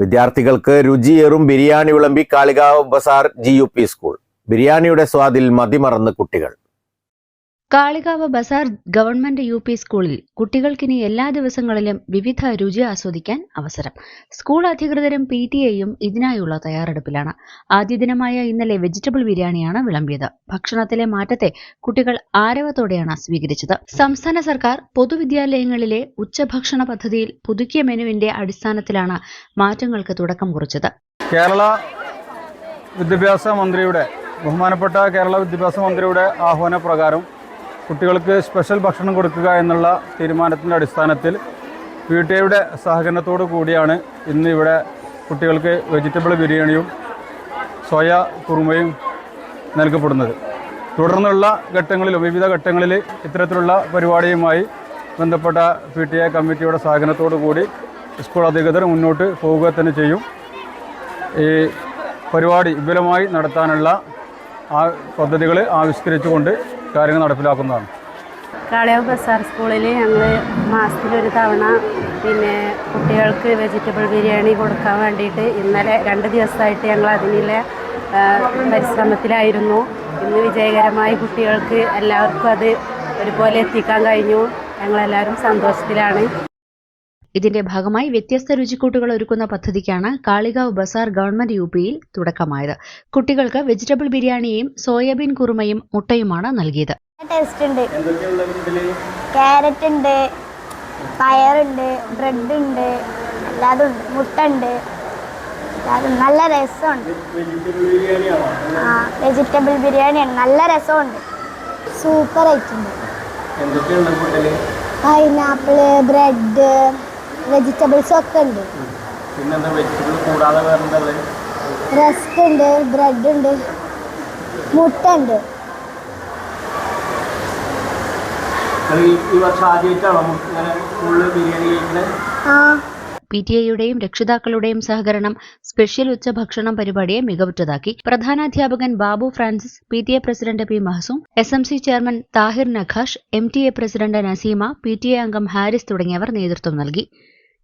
വിദ്യാർത്ഥികൾക്ക് രുചിയേറും ബിരിയാണി വിളമ്പി Kalikavu Bazar G U P school. ബിരിയാണിയുടെ സ്വാദിൽ മതിമറന്ന് കുട്ടികൾ. Kalikavu Bazar government U P സ്കൂളിൽ കുട്ടികൾക്കിനി എല്ലാ ദിവസങ്ങളിലും വിവിധ രുചി ആസ്വദിക്കാൻ അവസരം. സ്കൂൾ അധികൃതരും പി ടി എയും ഇതിനായുള്ള തയ്യാറെടുപ്പിലാണ്. ആദ്യ ദിനമായ ഇന്നലെ വെജിറ്റബിൾ ബിരിയാണിയാണ് വിളമ്പിയത്. ഭക്ഷണത്തിലെ മാറ്റത്തെ കുട്ടികൾ ആരവത്തോടെയാണ് സ്വീകരിച്ചത്. സംസ്ഥാന സർക്കാർ പൊതുവിദ്യാലയങ്ങളിലെ ഉച്ചഭക്ഷണ പദ്ധതിയിൽ പുതുക്കിയ മെനുവിന്റെ അടിസ്ഥാനത്തിലാണ് മാറ്റങ്ങൾക്ക് തുടക്കം കുറിച്ചത്. കേരള വിദ്യാഭ്യാസ മന്ത്രിയുടെ ബഹുമാനപ്പെട്ട കേരള വിദ്യാഭ്യാസ മന്ത്രിയുടെ ആഹ്വാന പ്രകാരം കുട്ടികൾക്ക് സ്പെഷ്യൽ ഭക്ഷണം കൊടുക്കുക എന്നുള്ള തീരുമാനത്തിന്റെ അടിസ്ഥാനത്തിൽ പി ടി എയുടെ സഹകരണത്തോടു കൂടിയാണ് ഇന്ന് ഇവിടെ കുട്ടികൾക്ക് വെജിറ്റബിൾ ബിരിയാണിയും സോയ കുറുമയും നൽകപ്പെടുന്നത്. തുടർന്നുള്ള ഘട്ടങ്ങളിലും വിവിധ ഘട്ടങ്ങളിൽ ഇത്തരത്തിലുള്ള പരിപാടിയുമായി ബന്ധപ്പെട്ട പി ടി എ കമ്മിറ്റിയുടെ സഹകരണത്തോടു കൂടി സ്കൂൾ അധികൃതർ മുന്നോട്ട് പോവുക തന്നെ ചെയ്യും. ഈ പരിപാടി വിപുലമായി നടത്താനുള്ള ആ പദ്ധതികൾ ആവിഷ്കരിച്ചുകൊണ്ട് കാര്യങ്ങൾ നടപ്പിലാക്കുന്നതാണ്. കാളിയാവ് ബസാർ സ്കൂളിൽ ഞങ്ങൾ മാസത്തിലൊരു തവണ പിന്നെ കുട്ടികൾക്ക് വെജിറ്റബിൾ ബിരിയാണി കൊടുക്കാൻ വേണ്ടിയിട്ട് ഇന്നലെ രണ്ട് ദിവസമായിട്ട് ഞങ്ങൾ അതിനുള്ള പരിശ്രമത്തിലായിരുന്നു. ഇന്ന് വിജയകരമായി കുട്ടികൾക്ക് എല്ലാവർക്കും അത് ഒരുപോലെ എത്തിക്കാൻ കഴിഞ്ഞു. ഞങ്ങളെല്ലാവരും സന്തോഷത്തിലാണ്. ഇതിന്റെ ഭാഗമായി വ്യത്യസ്ത രുചിക്കൂട്ടുകൾ ഒരുക്കുന്ന പദ്ധതിക്കാണ് കാളികാവ് ബസാർ ഗവൺമെന്റ് യു പിയിൽ തുടക്കമായത്. കുട്ടികൾക്ക് വെജിറ്റബിൾ ബിരിയാണിയും സോയാബീൻ കുറുമയും മുട്ടയുമാണ് നൽകിയത്. ടേസ്റ്റ് ഉണ്ട്. ക്യാരറ്റ് ഉണ്ട് പയറുണ്ട് ബ്രെഡ് ഉണ്ട് അല്ലാതെ ഉണ്ട് മുട്ട ഉണ്ട് നല്ല രസമുണ്ട് ആ വെജിറ്റബിൾ ബിരിയാണിയാണ്. നല്ല രസമുണ്ട്. സൂപ്പർ ആയിട്ടുണ്ട്. പൈനാപ്പിൾ ബ്രെഡ് വെജിറ്റബിൾസ് ഒക്കെ ഉണ്ട്. റസ്ക് ഉണ്ട് ബ്രെഡ് ഉണ്ട് മുട്ട ഉണ്ട്. ഈ വർഷം ആദ്യമായിട്ടാണോ ഇങ്ങനെ ഫുള്ള് ബിരിയാണി കഴിക്കുന്നത് ആ. പി ടി എയുടെയും രക്ഷിതാക്കളുടെയും സഹകരണം സ്പെഷ്യൽ ഉച്ചഭക്ഷണം പരിപാടിയെ മികവുറ്റതാക്കി. പ്രധാനാധ്യാപകൻ Babu Francis P T A president P Mahasoom S M C chairman Tahir Nakhash M T A president Naseema P T A അംഗം ഹാരിസ് തുടങ്ങിയവർ നേതൃത്വം നൽകി.